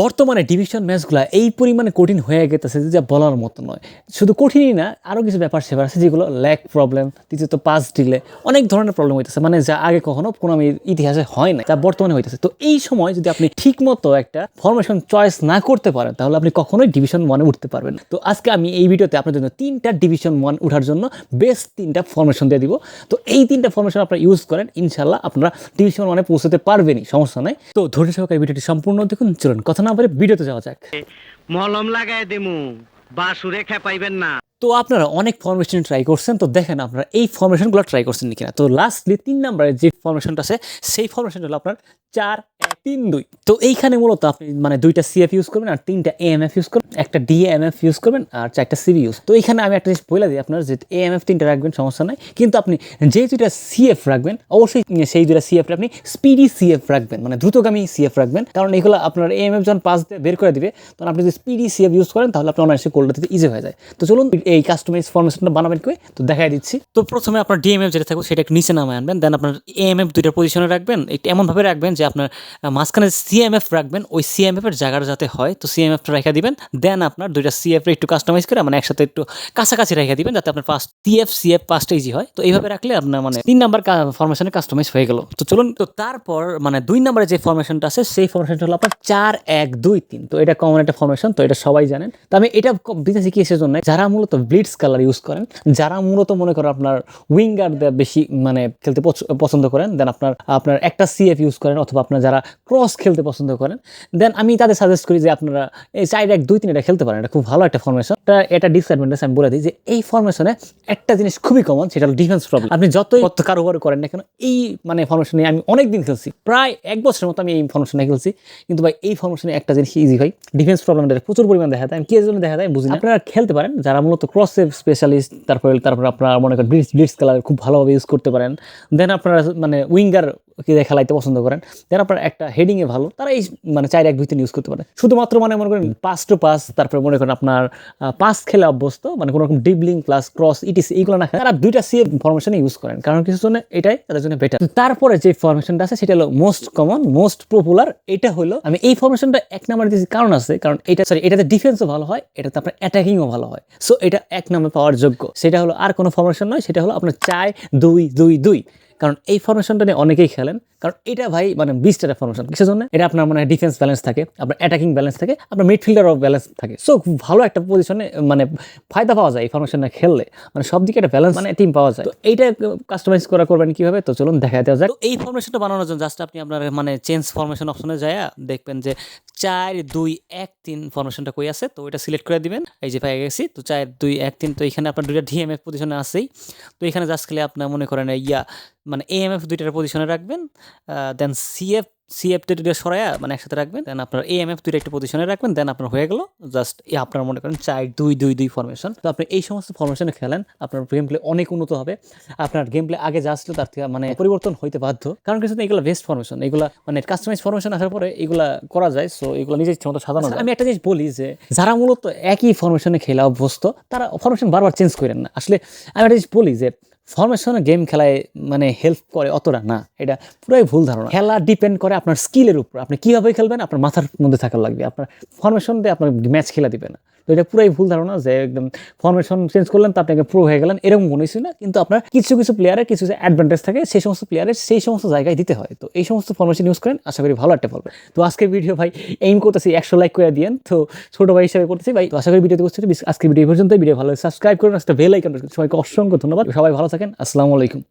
বর্তমানে ডিভিশন ম্যাচগুলো এই পরিমাণে কঠিন হয়ে গেতেছে যে বলার মতো নয়। শুধু কঠিনই না আরও কিছু ব্যাপার সেবার আছে, যেগুলো ল্যাক প্রবলেম দ্বিতীয়ত পাস ডিলে অনেক ধরনের প্রবলেম হইতেছে। মানে যা আগে কখনো কোনো আমি ইতিহাসে হয় না যা বর্তমানে হইতেছে। তো এই সময় যদি আপনি ঠিকমতো একটা ফরমেশন চয়েস না করতে পারেন, তাহলে আপনি কখনোই ডিভিশন ওয়ানে উঠতে পারবেন তো আজকে আমি এই ভিডিওতে আপনার জন্য তিনটা ডিভিশন ওয়ান উঠার জন্য বেস্ট তিনটা ফরমেশন দিয়ে দিব। তো এই তিনটা ফরমেশন আপনারা ইউজ করেন ইনশাল্লাহ আপনারা ডিভিশন ওয়ানে পৌঁছতে পারবেনই, সমস্যা নাই। তো ধৈর্য সহকারে ভিডিওটি সম্পূর্ণ দেখুন। চলুন, কথা না বলে ভিডিওতে যাওয়া যাক। মলম লাগাই দেমু বাসুরে খেপাইবেন না। তো আপনারা অনেক ফর্মেশন ট্রাই করছেন তো দেখেন আপনারা এই ফরমেশনগুলো ট্রাই করছেন কিনা। তো লাস্টলি তিন নাম্বারের যে ফরমেশনটা আছে সেই ফরমেশনটা হলো আপনার চার তিন দুই। তো এইখানে মূলত আপনি মানে দুইটা সিএফ ইউজ করবেন আর তিনটা এএমএফ ইউজ করবেন, একটা ডিএমএফ ইউজ করবেন আর চারটা সিবি ইউজ তো এইখানে আমি একটা জিনিস বলে দিই আপনার যে এএমএফ তিনটা রাখবেন, সমস্যা নাই। কিন্তু আপনি যে দুইটা সিএফ রাখবেন, অবশ্যই সেই দুইটা সিএফ আপনি স্পিডি সিএফ রাখবেন মানে দ্রুতগামী সিএফ রাখবেন। কারণ এগুলো আপনার এএমএফ যখন পাস দিয়ে বের করে দিবে, তখন আপনি যদি স্পিডি সিএফ ইউজ করেন, তাহলে আপনার অনায়াসে কোলটা দিতে ইজি হয়ে যায়। তো চলুন এই কাস্টমাইজ ফরমেশনটা বানাবেন কি তো দেখাই দিচ্ছি। তো প্রথমে আপনার ডিএমএফ যেটা থাকবে, সেটা একটু নিচে নামায় আনবেন। দেন আপনার এএমএফ দুইটা পজিশনে রাখবেন। এমনভাবে রাখবেন যে আপনার মাঝখানে সিএমএফ রাখবেন, ওই সিএমএফ এর জায়গাটা যাতে হয়, তো সিএমএফটা রেখে দিবেন। দেন আপনার দুইটা সিএফ একটু কাস্টমাইজ করে মানে একসাথে একটু কাছাকাছি রেখে দিবেন, যাতে আপনার পাঁচ সিএফ সিএফ পাঁচটা ইজি হয়। তো এইভাবে রাখলে আপনার মানে তিন নাম্বার ফরমেশনে কাস্টমাইজ হয়ে গেল। তো চলুন, তো তারপর মানে দুই নাম্বারে যে ফরমেশনটা আছে, সেই ফরমেশনটা হলো আপনার চার, এক, দুই, তিন। তো এটা কমন একটা ফরমেশন তো এটা সবাই জানেন। তো আমি এটা ক- দিতেছি কি সেজন্য, যারা মূলত ব্লিডস কালার ইউজ করেন, যারা মূলত মনে করেন আপনার উইঙ্গার বেশি মানে খেলতে পছ- পছন্দ করেন দেন আপনার আপনার একটা সিএফ ইউজ করেন, অথবা আপনার যারা ক্রস খেলতে পছন্দ করেন। দেন আমি তাদের সাজেস্ট করি যে আপনারা এই চার এক দুই তিন এটা খেলতে পারেন। এটা খুব ভালো একটা ফরমেশন এটা এটা ডিসঅ্যাডভান্টেজ আমি বলে দিই যে এই ফরমেশনে একটা জিনিস খুবই কমন সেটা হলো ডিফেন্স প্রবলেম আপনি যতই কারোবার করেন না কেন, এই মানে ফরমেশনে আমি অনেক দিন খেলছি। প্রায় এক বছরের মতো আমি এই ফরমেশনে খেলছি। কিন্তু ভাই, এই ফরমেশনে একটা জিনিস ইজি হয়। ডিফেন্স প্রবলেমটা প্রচুর পরিমাণ দেখা যায় আমি কি জন্য দেখা যায় বুঝি আপনারা খেলতে পারেন, যারা মূলত ক্রস স্পেশালিস্ট তারপরে তারপরে আপনারা মনে করেন ব্লিটস ব্লিটস কালার খুব ভালোভাবে ইউজ করতে পারেন। দেন আপনারা মানে উইঙ্গার কে খেলাইতে পছন্দ করেন? দেন আপনার একটা হেডিংয়ে ভালো, তারা এই মানে চার এক দুই ইউজ করতে পারে। শুধুমাত্র মানে মনে করেন পাস টু পাস তারপরে মনে করেন আপনার পাস খেলে অভ্যস্ত মানে কোনো রকম ডিবলিং প্লাস ক্রস ইটিস এইগুলো না তারা দুইটা সি ফরমেশন ইউজ করেন। কারণ কিছু জন্য এটাই তাদের জন্য বেটার তারপরে যে ফরমেশনটা আছে, সেটা হলো মোস্ট কমন মোস্ট পপুলার এটা হলো, আমি এই ফরমেশনটা এক নাম্বার দিয়েছি, কারণ আছে, কারণ এটা সরি এটাতে ডিফেন্সও ভালো হয়, এটাতে আপনার অ্যাটাকিংও ভালো হয়। সো এটা এক নাম্বার পাওয়ার যোগ্য। সেটা হলো আর কোনো ফরমেশন নয়, সেটা হলো আপনার চার দুই দুই দুই। কারণ এই ফরমেশনটা নিয়ে অনেকেই খেলেন। কারণ এটা ভাই মানে বিশটা ফরমেশন কিসের জন্য? এটা আপনার মানে ডিফেন্স ব্যালেন্স থাকে আপনার অ্যাটাকিং ব্যালেন্স থাকে আপনার মিডফিল্ডার অফ ব্যালেন্স থাকে। সো ভালো একটা পজিশনে মানে ফায়দা পাওয়া যায় এই ফরমেশনে খেললে। মানে সব দিকে একটা ব্যালেন্স মানে টিম পাওয়া যায়। তো এইটা কাস্টমাইজ করা করবেন কীভাবে? তো চলুন দেখা দেওয়া যায় তো এই ফরমেশনটা বানানোর জন্য জাস্ট আপনি আপনার মানে চেঞ্জ ফরমেশন অপশনে যায় দেখবেন যে চার দুই এক তিন ফরমেশনটা কই আছে? তো ওইটা সিলেক্ট করে দিবেন। এই যে পেয়ে গেছি। তো চার দুই এক তিন, তো এখানে আপনার দুইটা ডিএমএফ পজিশনে আছেই। তো এখানে জাস্ট খেলে আপনার মনে করেন, ইয়া মানে এএমএফ দুইটার পজিশনে রাখবেন দেন সিএফ সিএফটা দুইটা সরায়া মানে একসাথে রাখবেন দেন আপনার এম এফ দুইটা একটা পজিশনে রাখবেন দেন আপনার হয়ে গেল জাস্ট আপনার মনে করেন চার, দুই দুই দুই ফরমেশন তো আপনি এই সমস্ত ফরমেশনে খেলেন, আপনার গেম প্লে অনেক উন্নত হবে। আপনার গেম প্লে আগে যা ছিল তার থেকে মানে পরিবর্তন হইতে বাধ্য। কারণ কিছু এগুলো বেস্ট ফরমেশন এগুলো মানে কাস্টমাইজ ফরমেশন আসার পরে এগুলা করা যায় সো এগুলো নিজের ইচ্ছে মতো সাজানো যায়। আমি একটা জিনিস বলি যে, যারা মূলত একই ফরমেশনে খেলা অভ্যস্ত, তারা ফরমেশন বারবার চেঞ্জ করেন না। আসলে আমি একটা জিনিস বলি যে ফরমেশনে গেম খেলায় মানে হেল্প করে অতটা না। এটা পুরাই ভুল ধারণা। খেলা ডিপেন্ড করে আপনার স্কিলের উপর। আপনি কীভাবে খেলবেন? আপনার মাথার মধ্যে থাকা লাগবে। আপনার ফরমেশন দিয়ে আপনার ম্যাচ খেলা দিবে না। তো এটা পুরাই ভুল ধারণা যে একদম ফরমেশন চেঞ্জ করলেন, তো আপনাকে প্রো হয়ে গেলেন, এরকম মনে হচ্ছে না। কিন্তু আপনার কিছু কিছু প্লেয়ারের কিছু কিছু অ্যাডভান্টেজ থাকে, সেই সমস্ত প্লেয়ারের সেই সমস্ত জায়গায় দিতে হয়। তো এই সমস্ত ফরমেশন ইউজ করেন, আশা করি ভালো একটা পারবে তো আজকের ভিডিও ভাই এইম করতেছি একশো লাইক করে দিয়েন। তো ছোটো ভাই হিসেবে করতেছি ভাই, তো আশা করি ভিডিওতে করছি আজকের ভিডিও পর্যন্ত ভিডিও ভালো সাবস্ক্রাইব করুন একটা বেল আইকন সবাইকে অসংখ্য ধন্যবাদ। সবাই ভালো থাকেন। আসসালামু আলাইকুম।